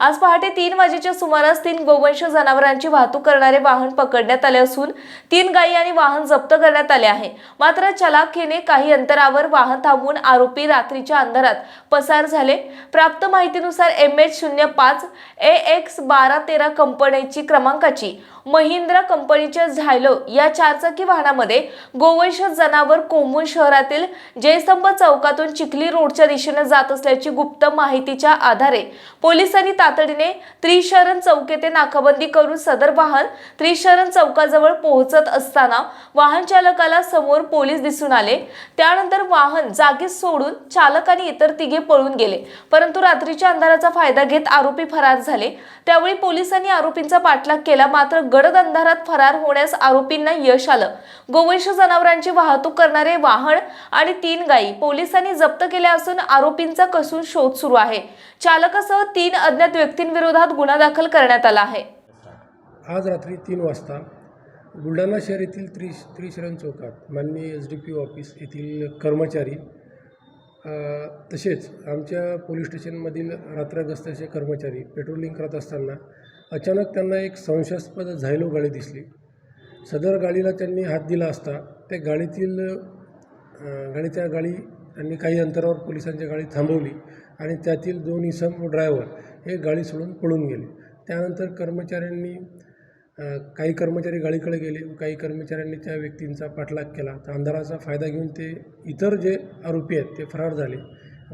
आज पहाटे तीन वाजेच्या सुमारास तीन गोवंश जनावरांची वाहतूक करणारे वाहन पकडण्यात आले असून तीन गायी आणि वाहन जप्त करण्यात आले आहे. मात्र चलाखेने काही अंतरावर वाहन थांबवून आरोपी रात्रीच्या अंधारात पसार झाले. प्राप्त माहितीनुसार एम एच शून्य पाच ए एक्स बारा तेरा कंपनीची क्रमांकाची महिंद्रा कंपनीच्या झायलो या चारचाकी वाहनामध्ये गोवंश जनावर कोंबून शहरातील जयस्तंभ चौकातून चिखली रोडच्या दिशेने जात असल्याची गुप्त माहितीच्या आधारे पोलिसांनी तातडीने त्रिशरण चौक येथे नाकाबंदी करून सदर वाहन त्रिशरण चौकाजवळ पोहोचत असताना वाहन चालकाला समोर पोलीस दिसून आले. त्यानंतर वाहन जागीच सोडून चालक आणि इतर तिघे पळून गेले. परंतु रात्रीच्या अंधाराचा फायदा घेत आरोपी फरार झाले. त्यावेळी पोलिसांनी आरोपींचा पाठलाग केला. मात्र गडद अंधारात फरार होण्यास आरोपींना यश आलं. गोवंश जनावरांची वाहतूक करणारे वाहन आणि तीन गायी पोलिसांनी जप्त केल्या असून आरोपींचा कसून शोध सुरू आहे. चालकासह तीन अज्ञात व्यक्तींविरोधात गुन्हा दाखल करण्यात आला आहे. आज रात्री तीन वाजता बुलढाणा शहर येथील त्रि त्रिशरण चौकात माननीय एस डी पी ऑफिस येथील कर्मचारी तसेच आमच्या पोलीस स्टेशनमधील रात्रगस्ताचे कर्मचारी पेट्रोलिंग करत असताना अचानक त्यांना एक संशयास्पद झायलो गाडी दिसली. सदर गाडीला त्यांनी हात दिला असता त्या गाडीतील गाडीच्या गाडी त्यांनी काही अंतरावर पोलिसांच्या गाडी थांबवली आणि त्यातील दोन इसम व ड्रायव्हर हे गाडी सोडून पळून गेले. त्यानंतर कर्मचाऱ्यांनी काही कर्मचारी गाडीकडे गेले व काही कर्मचाऱ्यांनी त्या व्यक्तींचा पाठलाग केला. तर अंधाराचा फायदा घेऊन ते इतर जे आरोपी आहेत ते फरार झाले.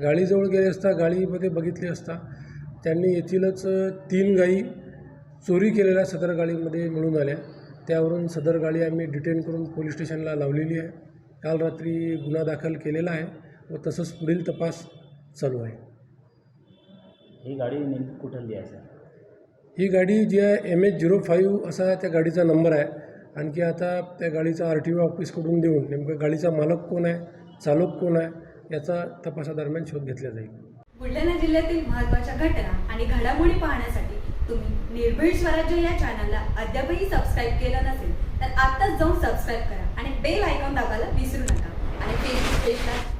गाडीजवळ गेले असता गाडीमध्ये बघितले असता त्यांनी येथीलच तीन गायी चोरी केलेल्या सदर गाडीमध्ये मिळून आल्या. त्यावरून सदर गाडी आम्ही डिटेन करून पोलीस स्टेशनला लावलेली आहे. काल रात्री गुन्हा दाखल केलेला आहे. व तसंच पुढील तपास चालू आहे. ही गाडी नेमकी कुठली आहे सर? ही गाडी जी आहे एम एच झिरो फाईव्ह असा त्या गाडीचा नंबर आहे. आणखी आता त्या गाडीचा आर टी ओ ऑफिसकडून देऊन नेमकं गाडीचा मालक कोण आहे चालक कोण आहे याचा तपासादरम्यान शोध घेतला जाईल. बुलढाणा जिल्ह्यातील महत्त्वाच्या घटना आणि घडामोडी पाहण्यासाठी तुम्ही निर्भीड स्वराज्य या चॅनलला अद्यापही सबस्क्राईब केलं नसेल तर आत्ताच जाऊन सबस्क्राईब करा आणि बेल आयकॉन दाबायला विसरू नका. आणि फेसबुक पेजला